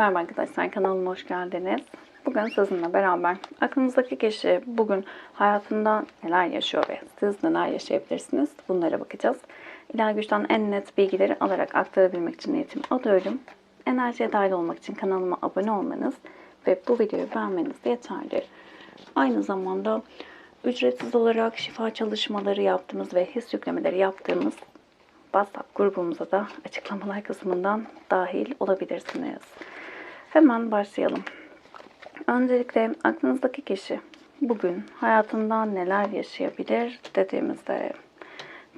Merhaba arkadaşlar kanalıma hoş geldiniz. Bugün sizinle beraber aklınızdaki kişi bugün hayatında neler yaşıyor ve siz neler yaşayabilirsiniz bunlara bakacağız. İlahi güçten en net bilgileri alarak aktarabilmek için niyetimi alıyorum. Enerjiye dahil olmak için kanalıma abone olmanız ve bu videoyu beğenmeniz yeterli. Aynı zamanda ücretsiz olarak şifa çalışmaları yaptığımız ve his yüklemeleri yaptığımız WhatsApp grubumuza da açıklamalar kısmından dahil olabilirsiniz. Hemen başlayalım. Öncelikle aklınızdaki kişi bugün hayatında neler yaşayabilir dediğimizde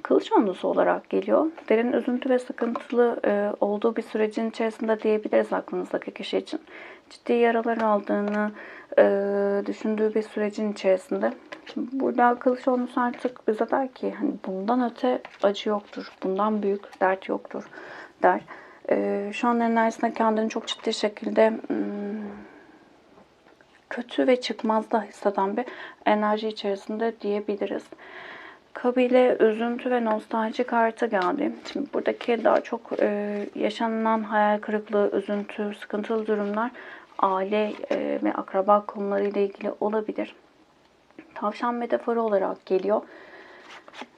kılıç onlusu olarak geliyor. Derin üzüntü ve sıkıntılı e, olduğu bir sürecin içerisinde diyebiliriz aklınızdaki kişi için. Ciddi yaralar aldığını e, düşündüğü bir sürecin içerisinde. Şimdi burada kılıç onlusu artık bize der ki hani bundan öte acı yoktur, bundan büyük dert yoktur der. E, şu an enerjisinde kendini çok ciddi şekilde hmm, kötü ve çıkmazda hisseden bir enerji içerisinde diyebiliriz. Kabile, üzüntü ve nostalji kartı geldi. Şimdi buradaki daha çok e, yaşanılan hayal kırıklığı, üzüntü, sıkıntılı durumlar aile e, ve akraba konularıyla ilgili olabilir. Tavşan metaforu olarak geliyor.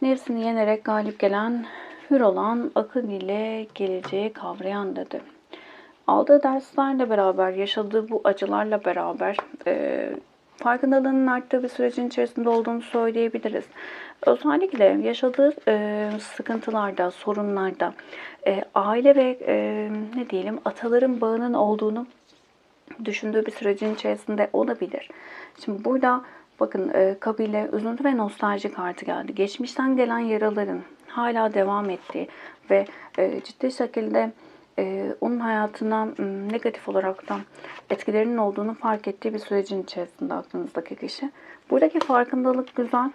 Nefsini yenerek galip gelen, hür olan, akıl ile geleceği kavrayan dedi. Aldığı derslerle beraber, yaşadığı bu acılarla beraber e, farkındalığının arttığı bir sürecin içerisinde olduğunu söyleyebiliriz. Özellikle yaşadığı e, sıkıntılarda, sorunlarda e, aile ve e, ne diyelim ataların bağının olduğunu düşündüğü bir sürecin içerisinde olabilir. Şimdi burada bakın e, kabile, üzüntü ve nostalji kartı geldi. Geçmişten gelen yaraların hala devam ettiği ve e, ciddi şekilde e, onun hayatına negatif olarak da etkilerinin olduğunu fark ettiği bir sürecin içerisinde aklınızdaki kişi. Buradaki farkındalık güzel.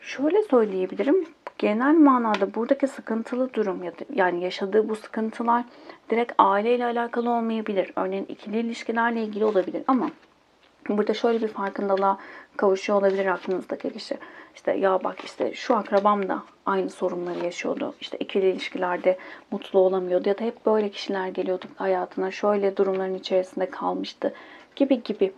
Şöyle söyleyebilirim. Genel manada buradaki sıkıntılı durum yani yaşadığı bu sıkıntılar direkt aileyle alakalı olmayabilir. Örneğin ikili ilişkilerle ilgili olabilir ama burada şöyle bir farkındalığa kavuşuyor olabilir aklınızdaki kişi. İşte ya bak işte şu akrabam da aynı sorunları yaşıyordu. İşte ikili ilişkilerde mutlu olamıyordu ya da hep böyle kişiler geliyordu hayatına. Şöyle durumların içerisinde kalmıştı gibi gibi.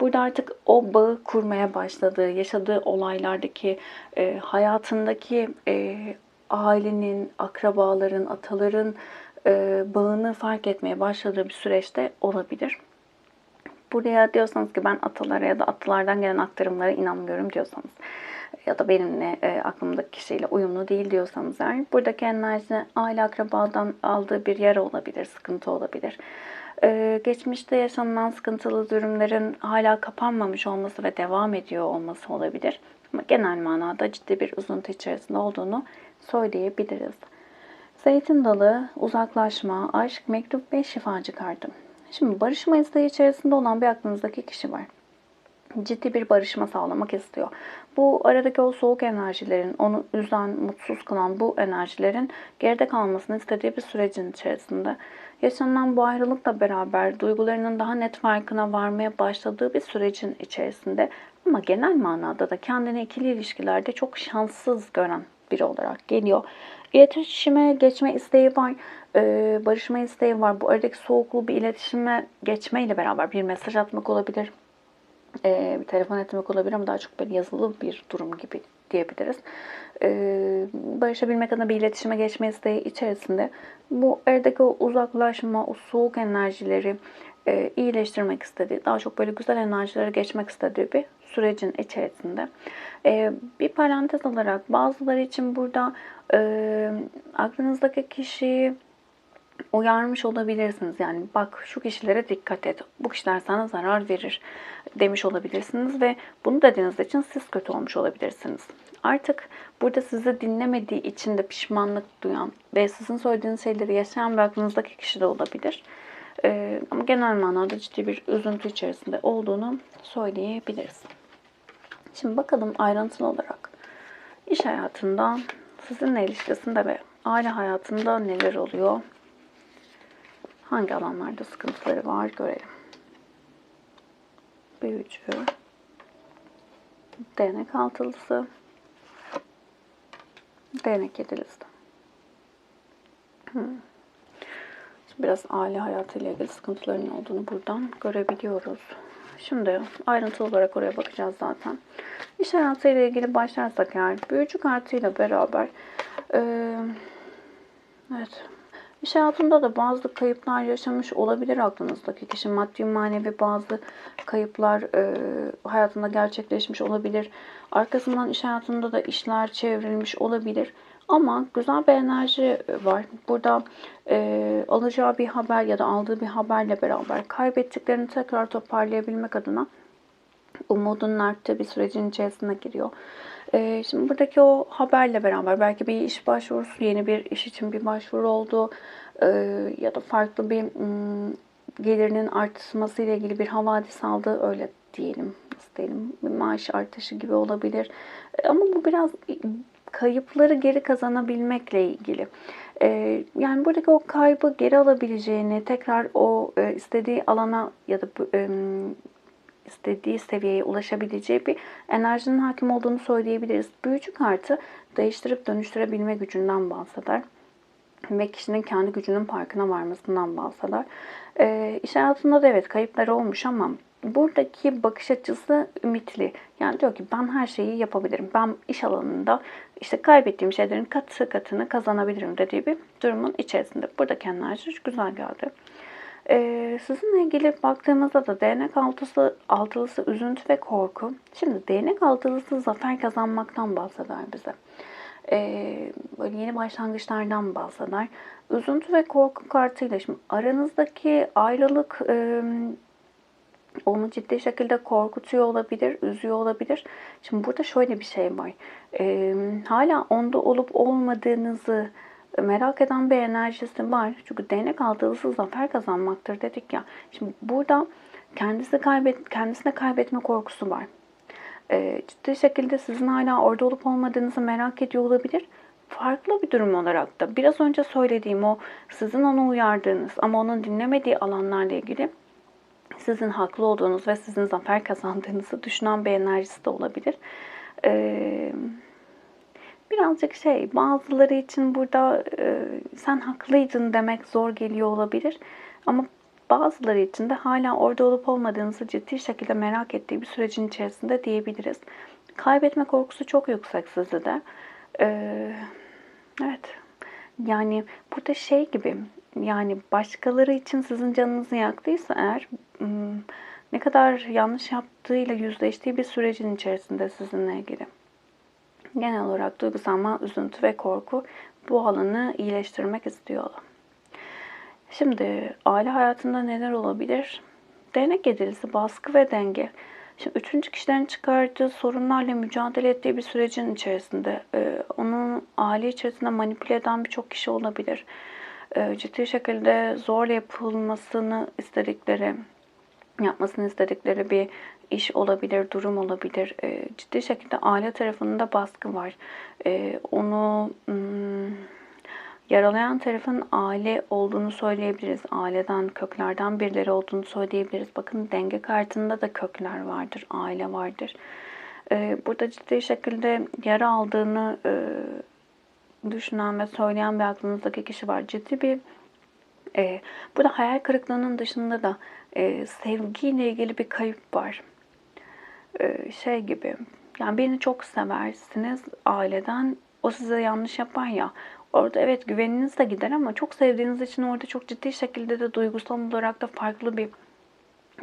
Burada artık o bağı kurmaya başladığı, yaşadığı olaylardaki, e, hayatındaki e, ailenin, akrabaların, ataların e, bağını fark etmeye başladığı bir süreçte olabilir. Buraya diyorsanız ki ben atalara ya da atalardan gelen aktarımlara inanmıyorum diyorsanız ya da benimle e, aklımdaki kişiyle uyumlu değil diyorsanız eğer buradaki enerji aile akrabadan aldığı bir yara olabilir, sıkıntı olabilir. Ee, geçmişte yaşanılan sıkıntılı durumların hala kapanmamış olması ve devam ediyor olması olabilir. Ama genel manada ciddi bir üzüntü içerisinde olduğunu söyleyebiliriz. Zeytin dalı, uzaklaşma, aşk, mektup ve şifacı kartı. Şimdi barışma isteği içerisinde olan bir aklınızdaki kişi var. Ciddi bir barışma sağlamak istiyor. Bu aradaki o soğuk enerjilerin, onu üzen, mutsuz kılan bu enerjilerin geride kalmasını istediği bir sürecin içerisinde. Yaşanan bu ayrılıkla beraber duygularının daha net farkına varmaya başladığı bir sürecin içerisinde ama genel manada da kendini ikili ilişkilerde çok şanssız gören biri olarak geliyor. İletişime geçme isteği var, e, barışma isteği var. Bu aradaki soğukluğu bir iletişime geçmeyle beraber bir mesaj atmak olabilir, e, bir telefon etmek olabilir ama daha çok böyle yazılı bir durum gibi diyebiliriz. E, barışabilmek adına bir iletişime geçme isteği içerisinde bu aradaki o uzaklaşma, o soğuk enerjileri e, iyileştirmek istediği, daha çok böyle güzel enerjilere geçmek istediği bir sürecin içerisinde. E, bir parantez olarak bazıları için burada e, aklınızdaki kişiyi uyarmış olabilirsiniz. Yani bak şu kişilere dikkat et. Bu kişiler sana zarar verir demiş olabilirsiniz ve bunu dediğiniz için siz kötü olmuş olabilirsiniz. Artık burada sizi dinlemediği için de pişmanlık duyan ve sizin söylediğiniz şeyleri yaşayan ve aklınızdaki kişi de olabilir. Ee, ama genel manada ciddi bir üzüntü içerisinde olduğunu söyleyebiliriz. Şimdi bakalım ayrıntılı olarak iş hayatında sizinle ilişkisinde ve aile hayatında neler oluyor? Hangi alanlarda sıkıntıları var görelim. Büyücü, değnek altılısı, değnek yedilisi. Hmm. Biraz aile hayatıyla ilgili sıkıntıların olduğunu buradan görebiliyoruz. Şimdi ayrıntılı olarak oraya bakacağız zaten. İş hayatıyla ilgili başlarsak eğer büyücü kartıyla beraber e, evet İş hayatında da bazı kayıplar yaşamış olabilir aklınızdaki kişi. Maddi manevi bazı kayıplar e, hayatında gerçekleşmiş olabilir. Arkasından iş hayatında da işler çevrilmiş olabilir. Ama güzel bir enerji var. Burada e, alacağı bir haber ya da aldığı bir haberle beraber kaybettiklerini tekrar toparlayabilmek adına umudunun arttığı bir sürecin içerisine giriyor. E, şimdi buradaki o haberle beraber belki bir iş başvurusu, yeni bir iş için bir başvuru oldu e, ya da farklı bir m, gelirinin artması ile ilgili bir havadis aldı öyle diyelim. Nasıl diyelim? Bir maaş artışı gibi olabilir. E, ama bu biraz kayıpları geri kazanabilmekle ilgili. Ee, yani buradaki o kaybı geri alabileceğini, tekrar o e, istediği alana ya da istediği seviyeye ulaşabileceği bir enerjinin hakim olduğunu söyleyebiliriz. Büyücü kartı değiştirip dönüştürebilme gücünden bahseder ve kişinin kendi gücünün farkına varmasından bahseder. E, iş hayatında da evet kayıplar olmuş ama buradaki bakış açısı ümitli. Yani diyor ki ben her şeyi yapabilirim. Ben iş alanında işte kaybettiğim şeylerin katı katını kazanabilirim dediği bir durumun içerisinde. Buradaki enerji güzel geldi. Ee, sizinle ilgili baktığımızda da değnek altısı, altılısı üzüntü ve korku. Şimdi değnek altılısı zafer kazanmaktan bahseder bize. Ee, böyle yeni başlangıçlardan bahseder. Üzüntü ve korku kartıyla şimdi aranızdaki ayrılık e, onu ciddi şekilde korkutuyor olabilir, üzüyor olabilir. Şimdi burada şöyle bir şey var. E, hala onda olup olmadığınızı merak eden bir enerjisi var. Çünkü değnek altılısı zafer kazanmaktır dedik ya. Şimdi burada kendisi kaybet, kendisine kaybetme korkusu var. E, ciddi şekilde sizin hala orada olup olmadığınızı merak ediyor olabilir. Farklı bir durum olarak da biraz önce söylediğim o sizin onu uyardığınız ama onun dinlemediği alanlarla ilgili sizin haklı olduğunuz ve sizin zafer kazandığınızı düşünen bir enerjisi de olabilir. Ee, birazcık şey bazıları için burada e, sen haklıydın demek zor geliyor olabilir. Ama bazıları için de hala orada olup olmadığınızı ciddi şekilde merak ettiği bir sürecin içerisinde diyebiliriz. Kaybetme korkusu çok yüksek sizde de. Ee, evet. Yani burada şey gibi yani başkaları için sizin canınızı yaktıysa eğer ne kadar yanlış yaptığıyla yüzleştiği bir sürecin içerisinde sizinle ilgili. Genel olarak duygusal üzüntü ve korku bu alanı iyileştirmek istiyor. Şimdi aile hayatında neler olabilir? Değnek edilisi, baskı ve denge. Şimdi üçüncü kişilerin çıkardığı sorunlarla mücadele ettiği bir sürecin içerisinde e, onun aile içerisinde manipüle eden birçok kişi olabilir. E, ciddi şekilde zorla yapılmasını istedikleri, yapmasını istedikleri bir iş olabilir, durum olabilir. E, ciddi şekilde aile tarafında baskı var. E, onu hmm, yaralayan tarafın aile olduğunu söyleyebiliriz. Aileden, köklerden birileri olduğunu söyleyebiliriz. Bakın denge kartında da kökler vardır, aile vardır. E, burada ciddi şekilde yara aldığını e, düşünen ve söyleyen bir aklınızdaki kişi var. Ciddi bir e, burada hayal kırıklığının dışında da e, sevgiyle ilgili bir kayıp var. E, şey gibi yani birini çok seversiniz aileden o size yanlış yapar ya orada evet güveniniz de gider ama çok sevdiğiniz için orada çok ciddi şekilde de duygusal olarak da farklı bir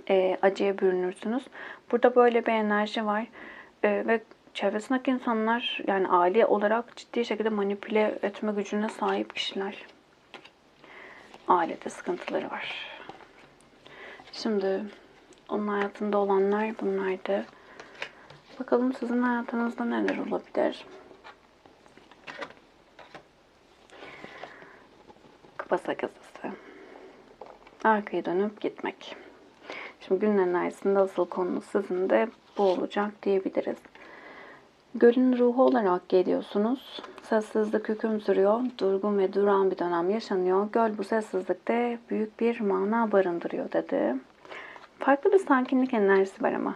e, acıya bürünürsünüz. Burada böyle bir enerji var e, ve çevresindeki insanlar yani aile olarak ciddi şekilde manipüle etme gücüne sahip kişiler. Ailede sıkıntıları var. Şimdi onun hayatında olanlar bunlardı. Bakalım sizin hayatınızda neler olabilir? Kupa sakızısı. Arkaya dönüp gitmek. Şimdi günün enerjisinde asıl konu sizin de bu olacak diyebiliriz. Gölün ruhu olarak geliyorsunuz. Sessizlik hüküm sürüyor. Durgun ve duran bir dönem yaşanıyor. Göl bu sessizlikte büyük bir mana barındırıyor dedi. Farklı bir sakinlik enerjisi var ama.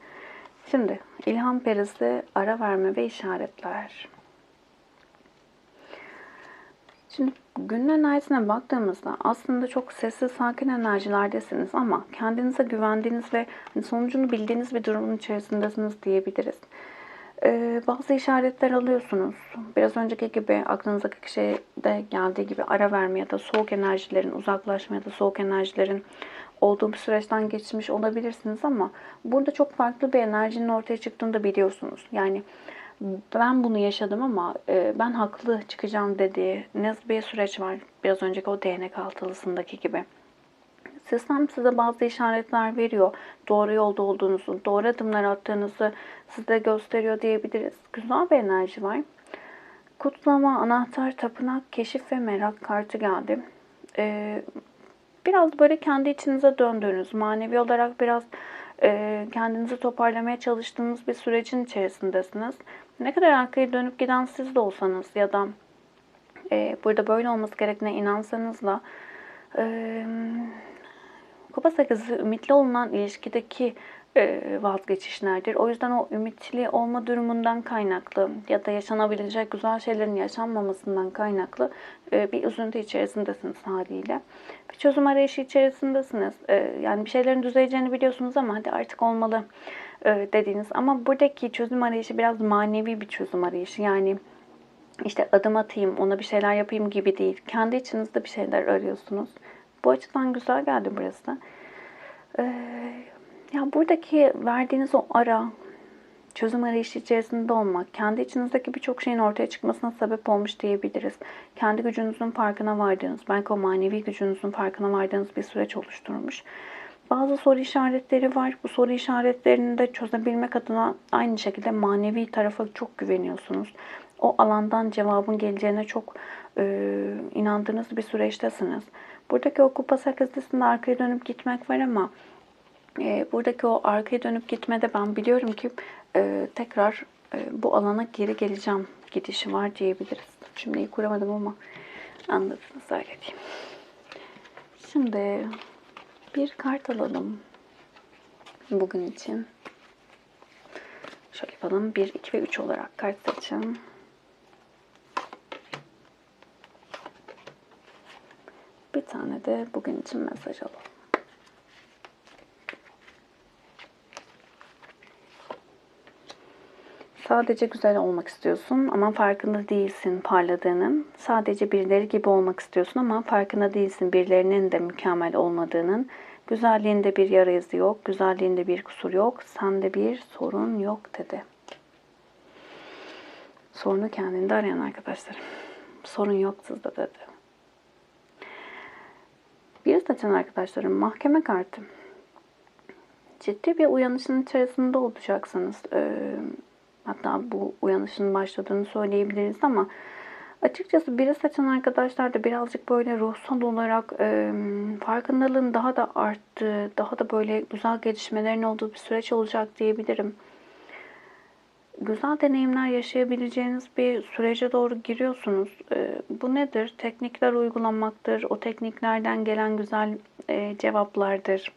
Şimdi ilham perisi ara verme ve işaretler. Şimdi günün enerjisine baktığımızda aslında çok sessiz sakin enerjilerdesiniz ama kendinize güvendiğiniz ve hani sonucunu bildiğiniz bir durumun içerisindesiniz diyebiliriz. Ee, bazı işaretler alıyorsunuz. Biraz önceki gibi aklınızdaki kişide geldiği gibi ara verme ya da soğuk enerjilerin uzaklaşma ya da soğuk enerjilerin olduğu bir süreçten geçmiş olabilirsiniz ama burada çok farklı bir enerjinin ortaya çıktığını da biliyorsunuz. Yani ben bunu yaşadım ama e, ben haklı çıkacağım dediğiniz bir süreç var. Biraz önceki o değnek altılısındaki gibi. Sistem size bazı işaretler veriyor. Doğru yolda olduğunuzu, doğru adımlar attığınızı size gösteriyor diyebiliriz. Güzel bir enerji var. Kutlama, anahtar, tapınak, keşif ve merak kartı geldi. Ee, biraz böyle kendi içinize döndüğünüz, manevi olarak biraz e, kendinizi toparlamaya çalıştığınız bir sürecin içerisindesiniz. Ne kadar arkaya dönüp giden siz de olsanız ya da e, burada böyle olması gerektiğine inansanız da e, Kupa sakızı ümitli olunan ilişkideki e, vazgeçişlerdir. O yüzden o ümitli olma durumundan kaynaklı ya da yaşanabilecek güzel şeylerin yaşanmamasından kaynaklı e, bir üzüntü içerisindesiniz haliyle. Bir çözüm arayışı içerisindesiniz. E, yani bir şeylerin düzeleceğini biliyorsunuz ama hadi artık olmalı dediğiniz. Ama buradaki çözüm arayışı biraz manevi bir çözüm arayışı. Yani işte adım atayım, ona bir şeyler yapayım gibi değil. Kendi içinizde bir şeyler arıyorsunuz. Bu açıdan güzel geldi burası. Ee, ya buradaki verdiğiniz o ara, çözüm arayışı içerisinde olmak, kendi içinizdeki birçok şeyin ortaya çıkmasına sebep olmuş diyebiliriz. Kendi gücünüzün farkına vardığınız, belki o manevi gücünüzün farkına vardığınız bir süreç oluşturmuş. Bazı soru işaretleri var. Bu soru işaretlerini de çözebilmek adına aynı şekilde manevi tarafa çok güveniyorsunuz. O alandan cevabın geleceğine çok e, inandığınız bir süreçtesiniz. Buradaki o kupa sakızlısında arkaya dönüp gitmek var ama e, buradaki o arkaya dönüp gitmede ben biliyorum ki e, tekrar e, bu alana geri geleceğim gidişi var diyebiliriz. Cümleyi kuramadım ama anladınız öyle diyeyim. Şimdi bir kart alalım bugün için. Şöyle yapalım. 1, 2 ve 3 olarak kart seçin. Tane de bugün için mesaj alalım. Sadece güzel olmak istiyorsun ama farkında değilsin parladığının. Sadece birileri gibi olmak istiyorsun ama farkında değilsin birilerinin de mükemmel olmadığının. Güzelliğinde bir yara izi yok, güzelliğinde bir kusur yok, sende bir sorun yok dedi. Sorunu kendinde arayan arkadaşlarım. Sorun yok sizde dedi. Seçen arkadaşlarım mahkeme kartı. Ciddi bir uyanışın içerisinde olacaksınız. Ee, hatta bu uyanışın başladığını söyleyebiliriz ama açıkçası biri seçen arkadaşlar da birazcık böyle ruhsal olarak e, farkındalığın daha da arttığı, daha da böyle güzel gelişmelerin olduğu bir süreç olacak diyebilirim güzel deneyimler yaşayabileceğiniz bir sürece doğru giriyorsunuz. Ee, bu nedir? Teknikler uygulamaktır. O tekniklerden gelen güzel e, cevaplardır.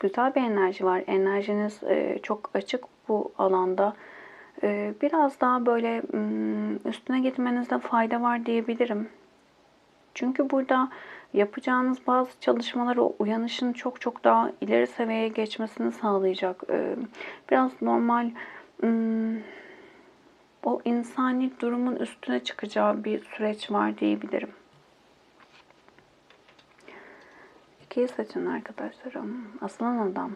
Güzel bir enerji var. Enerjiniz e, çok açık bu alanda. E, biraz daha böyle üstüne gitmenizde fayda var diyebilirim. Çünkü burada yapacağınız bazı çalışmalar o uyanışın çok çok daha ileri seviyeye geçmesini sağlayacak. Biraz normal Hmm, o insani durumun üstüne çıkacağı bir süreç var diyebilirim. İkiyi seçin arkadaşlarım. Aslan adam.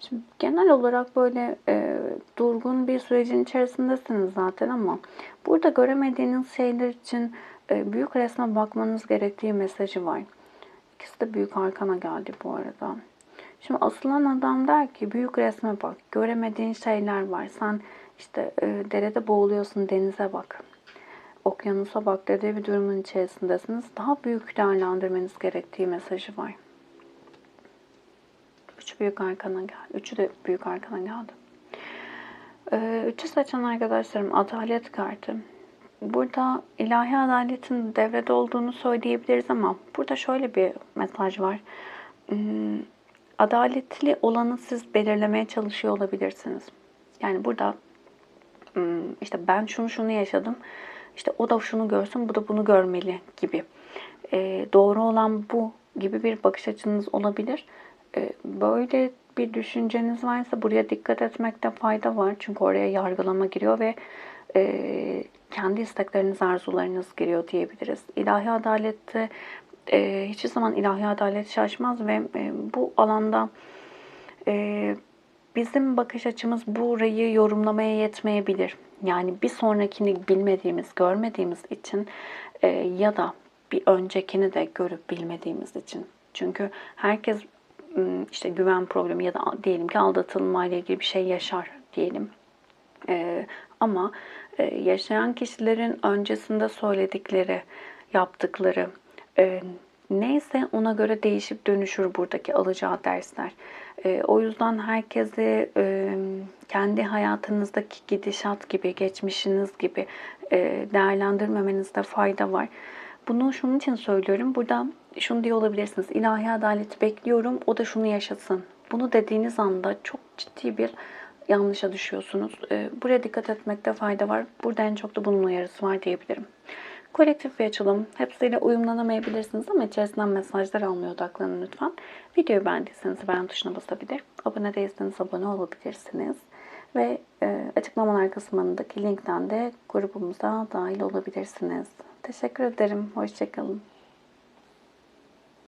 Şimdi genel olarak böyle e, durgun bir sürecin içerisindesiniz zaten ama burada göremediğiniz şeyler için e, büyük resme bakmanız gerektiği mesajı var. İkisi de büyük arkana geldi bu arada. Şimdi asılan adam der ki büyük resme bak. Göremediğin şeyler var. Sen işte e, derede boğuluyorsun denize bak. Okyanusa bak dediği bir durumun içerisindesiniz. Daha büyük değerlendirmeniz gerektiği mesajı var. Üç büyük arkana geldi. Üçü de büyük arkana geldi. Ee, üçü seçen arkadaşlarım adalet kartı. Burada ilahi adaletin devrede olduğunu söyleyebiliriz ama burada şöyle bir mesaj var. Hmm, adaletli olanı siz belirlemeye çalışıyor olabilirsiniz. Yani burada işte ben şunu şunu yaşadım işte o da şunu görsün, bu da bunu görmeli gibi. E, doğru olan bu gibi bir bakış açınız olabilir. E, böyle bir düşünceniz varsa buraya dikkat etmekte fayda var. Çünkü oraya yargılama giriyor ve e, kendi istekleriniz, arzularınız giriyor diyebiliriz. İlahi adalette e, hiçbir zaman ilahi adalet şaşmaz ve e, bu alanda e, bizim bakış açımız burayı yorumlamaya yetmeyebilir. Yani bir sonrakini bilmediğimiz, görmediğimiz için e, ya da bir öncekini de görüp bilmediğimiz için. Çünkü herkes işte güven problemi ya da diyelim ki aldatılma ile ilgili bir şey yaşar diyelim. Ee, ama e, yaşayan kişilerin öncesinde söyledikleri, yaptıkları e, neyse ona göre değişip dönüşür buradaki alacağı dersler. E, o yüzden herkesi e, kendi hayatınızdaki gidişat gibi, geçmişiniz gibi e, değerlendirmemenizde fayda var. Bunu şunun için söylüyorum. Burada şunu diyor olabilirsiniz. İlahi adaleti bekliyorum. O da şunu yaşasın. Bunu dediğiniz anda çok ciddi bir yanlışa düşüyorsunuz. Ee, Buraya dikkat etmekte fayda var. Burada en çok da bunun uyarısı var diyebilirim. Kolektif bir açılım. Hepsiyle uyumlanamayabilirsiniz ama içerisinden mesajlar almaya odaklanın lütfen. Videoyu beğendiyseniz beğen tuşuna basabilir. Abone değilseniz abone olabilirsiniz. Ve e, açıklamalar kısmındaki linkten de grubumuza dahil olabilirsiniz. Teşekkür ederim. Hoşçakalın.